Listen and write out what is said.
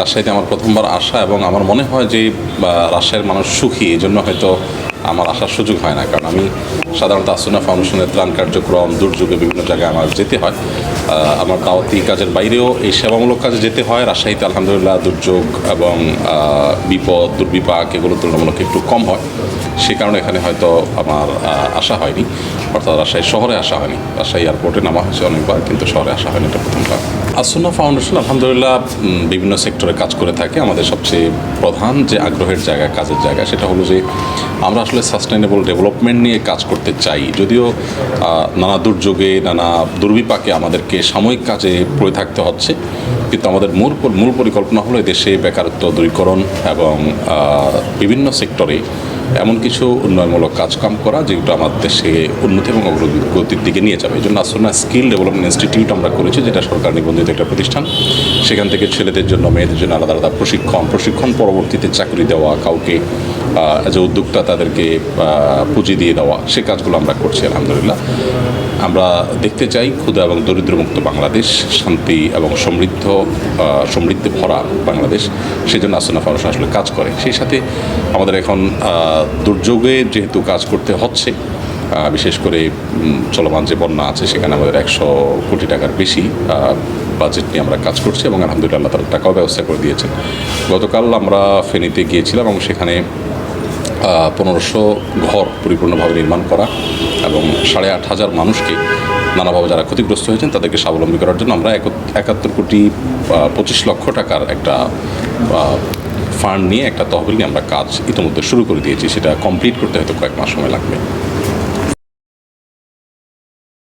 রাজশাহীতে আমার প্রথমবার আসা এবং আমার মনে হয় যে রাজশাহীর মানুষ সুখী এই জন্য হয়তো আমার আসার সুযোগ হয় না। কারণ আমি সাধারণত আসুনা ফাউন্ডেশনের ত্রাণ কার্যক্রম, দুর্যোগে বিভিন্ন জায়গায় আমার যেতে হয়। আমার দাওয়াতি কাজের বাইরেও এই সেবামূলক কাজে যেতে হয়। রাজশাহীতে আলহামদুলিল্লাহ দুর্যোগ এবং বিপদ, দুর্বিপাক এগুলো তুলনামূলক একটু কম হয়। সে কারণে এখানে হয়তো আমার আসা হয়নি। অর্থাৎ রাজশাহী শহরে আসা হয়নি। রাজশাহী এয়ারপোর্টে নামা হয়েছে অনেকবার, কিন্তু শহরে আসা হয়নি এটা প্রথমবার আসুনা ফাউন্ডেশন আলহামদুলিল্লাহ বিভিন্ন সেক্টরে কাজ করে থাকে। আমাদের সবচেয়ে প্রধান যে আগ্রহের জায়গা, কাজের জায়গা, সেটা হলো যে আমরা আসলে সাস্টেনেবল ডেভেলপমেন্ট নিয়ে কাজ করতে চাই। যদিও নানা দুর্যোগে, নানা দুর্বিপাকে আমাদেরকে সাময়িক কাজে পড়ে থাকতে হচ্ছে। কিন্তু আমাদের মূল মূল পরিকল্পনা হলো দেশে বেকারত্ব দূরীকরণ এবং বিভিন্ন সেক্টরে এমন কিছু উন্নয়নমূলক কাজকাম করা যেগুলো আমাদের দেশে উন্নতি এবং অগ্রগতির দিকে নিয়ে যাবে। এই জন্য আসলে স্কিল ডেভেলপমেন্ট ইনস্টিটিউট আমরা করেছি, যেটা সরকার নিবন্ধিত একটা প্রতিষ্ঠান। সেখান থেকে ছেলেদের জন্য, মেয়েদের জন্য আলাদা আলাদা প্রশিক্ষণ প্রশিক্ষণ পরবর্তীতে চাকরি দেওয়া, কাউকে যে উদ্যোক্তা তাদেরকে পুঁজি দিয়ে দেওয়া, সে কাজগুলো আমরা করছি, আলহামদুলিল্লাহ। আমরা দেখতে চাই ক্ষুদা এবং দরিদ্রমুক্ত বাংলাদেশ, শান্তি এবং সমৃদ্ধ সমৃদ্ধে ভরা বাংলাদেশ। সেই জন্য আসনা ফাউন্ডেশন আসলে কাজ করে। সেই সাথে আমাদের এখন দুর্যোগে যেহেতু কাজ করতে হচ্ছে বিশেষ করে চলমান যে বন্যা আছে, সেখানে আমাদের একশো কোটি টাকার বেশি বাজেট নিয়ে আমরা কাজ করছি এবং আলহামদুলিল্লাহ তারা টাকাও ব্যবস্থা করে দিয়েছেন। গতকাল আমরা ফেনীতে গিয়েছিলাম এবং সেখানে পনেরোশো ঘর পরিপূর্ণভাবে নির্মাণ করা এবং সাড়ে আট হাজার মানুষকে নানাভাবে যারা ক্ষতিগ্রস্ত হয়েছেন তাদেরকে স্বাবলম্বী করার জন্য আমরা এক- একাত্তর কোটি পঁচিশ লক্ষ টাকার একটা ফান্ড নিয়ে একটা তহবিল নিয়ে আমরা কাজ ইতিমধ্যে শুরু করে দিয়েছি। সেটা কমপ্লিট করতে হয়তো কয়েক মাস সময় লাগবে।